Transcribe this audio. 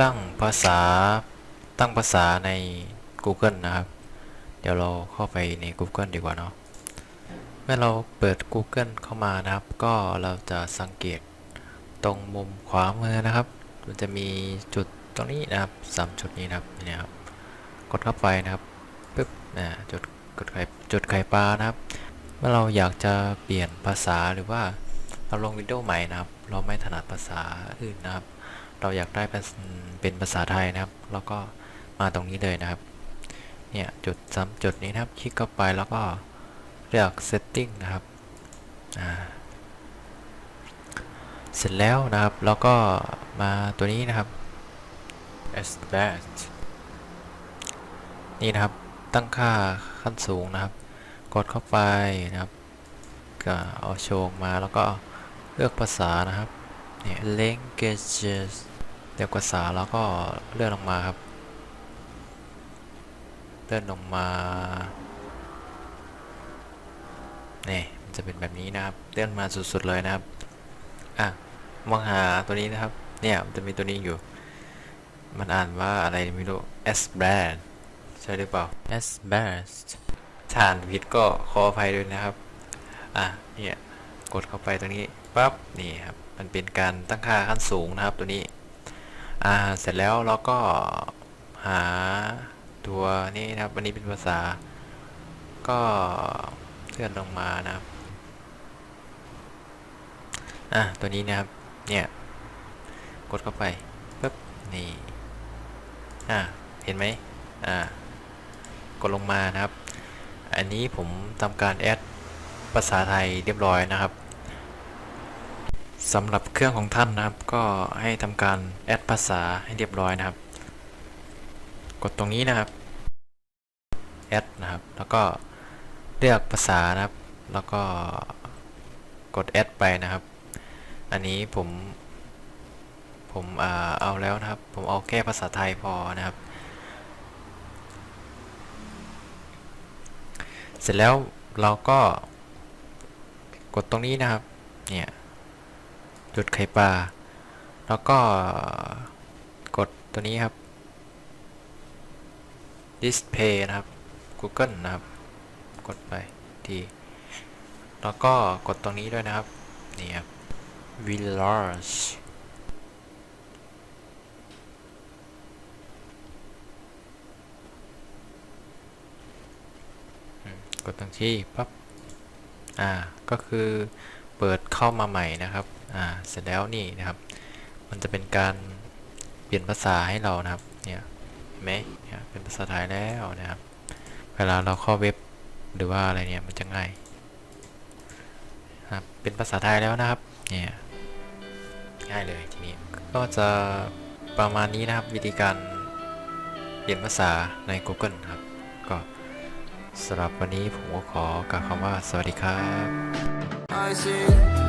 ตั้งภาษาตั้งภาษาใน Google นะครับ เดี๋ยวเราเข้าไปใน Google ดีกว่าเนาะเมื่อเราเปิด Google เข้ามานะครับ ก็เราจะสังเกตตรงมุมขวามือนะครับ มันจะมีจุดตรงนี้นะครับสามจุดนี้นะครับนี่ครับ กดเข้าไปนะครับปึ๊บนะจุดกดไข่จุดไข่ปลานะครับ เมื่อเราอยากจะเปลี่ยนภาษาหรือว่าเราลงวินโดีโอใหม่นะครับ เราไม่ถนัดภาษาอื่นนะครับ เราอยากได้เป็นภาษาไทยนะครับ เราก็มาตรงนี้เลยนะครับ เนี่ยจุดซ้ำจุดนี้นะครับ คลิกเข้าไปแล้วก็เลือก setting นะครับ เสร็จแล้วนะครับ แล้วก็มาตัวนี้นะครับ expert นี่นะครับ ตั้งค่าขั้นสูงนะครับ กดเข้าไปนะครับ ก็เอาโชว์มาแล้วก็เลือกภาษานะครับ เนี่ย languages เลือกภาษาแล้วก็เลื่อนลงมาครับ เลื่อนลงมาเนี่ยมันจะเป็นแบบนี้นะครับ เลื่อนมาสุดๆเลยนะครับ อะมองหาตัวนี้นะครับ เนี่ยมันจะมีตัวนี้อยู่ มันอ่านว่าอะไรไม่รู้ S brand ใช่หรือเปล่า S best ถ้าอ่านผิดก็ขออภัยด้วยนะครับ อะเนี่ย กดเข้าไปตรงนี้ปั๊บนี่ครับมันเป็นการตั้งค่าขั้นสูงนะครับตัวนี้อ่าเสร็จแล้วเราก็หาตัวนี้นะครับวันนี้เป็นภาษา ก็เลื่อนลงมานะครับอะตัวนี้นะครับเนี่ยกดเข้าไปปึ๊บนี่อะเห็นไหมอ่ากดลงมานะครับ อันนี้ผมทำการแอด ภาษาไทยเรียบร้อยนะครับสำหรับเครื่องของท่านนะครับ ก็ให้ทำการแอดภาษาให้เรียบร้อยนะครับ กดตรงนี้นะครับแอดนะครับ แล้วก็เลือกภาษานะครับ แล้วก็กดแอดไปนะครับ อันนี้ผมผมเอาแล้วนะครับ ผมเอาแค่ภาษาไทยพอนะครับ เสร็จแล้วเราก็ กดตรงนี้นะครับ เนี่ยจุดไข่ปลา แล้วก็กดตัวนี้ครับ display นะครับ Google นะครับ กดไปที แล้วก็กดตรงนี้ด้วยนะครับ นี่ครับ village กดตรงที่ปั๊บ อ่าก็คือเปิดเข้ามาใหม่นะครับอ่าเสร็จแล้วนี่นะครับ มันจะเป็นการเปลี่ยนภาษาให้เรานะครับเนี่ยเห็นไหมเนี่ยเป็นภาษาไทยแล้วนะครับ เวลาเราเข้าเว็บหรือว่าอะไรเนี่ยมันจะง่ายครับเป็นภาษาไทยแล้วนะครับเนี่ยง่ายเลยทีนี้ก็จะประมาณนี้นะครับวิธีการเปลี่ยนภาษาใน Google ครับก็ สำหรับวันนี้ผมก็ขอกล่าวคำว่าสวัสดีครับ